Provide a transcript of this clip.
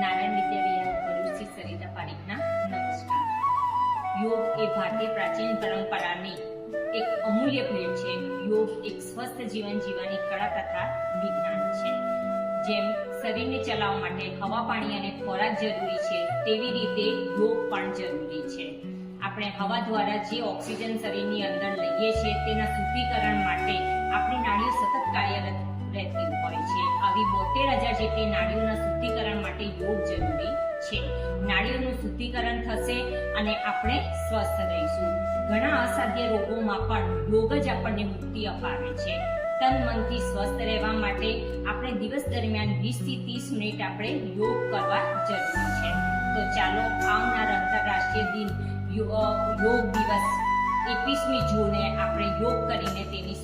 નારાયણ વિદ્યાવિહાર ભરૂચ શ્રી સરિતા પારીખના નમસ્કાર. યોગ એ ભારતીય પ્રાચીન પરંપરાની એક અમૂલ્ય ભેટ છે. યોગ એક સ્વસ્થ જીવન જીવવાની કળા તથા વિજ્ઞાન છે. જેમ શરીરને ચલાવવા માટે હવા, પાણી અને ખોરાક જરૂરી છે, તેવી રીતે યોગ પણ જરૂરી છે. આપણે હવા દ્વારા જે ઓક્સિજન શરીરની અંદર લઈએ છીએ, તેના શુદ્ધિકરણ માટે આપણી નાડીઓ આવી બોતેર હજાર જેટલી નાડીઓના શુદ્ધિકરણ માટે યોગ જરૂરી છે. નાડીઓનું શુદ્ધિકરણ થશે અને આપણે સ્વસ્થ રહીશું. ઘણા અસાધ્ય રોગોમાં પણ યોગ જ આપણને મુક્તિ અપાવે છે. તન મનથી સ્વસ્થ રહેવા માટે આપણે દિવસ દરમિયાન 20 થી 30 મિનિટ આપણે યોગ કરવા જરૂરી છે. તો ચાલો આવનાર આંતરરાષ્ટ્રીય દિન યોગ દિવસ એકવીસમી જૂને આપણે યોગ કરીને તેની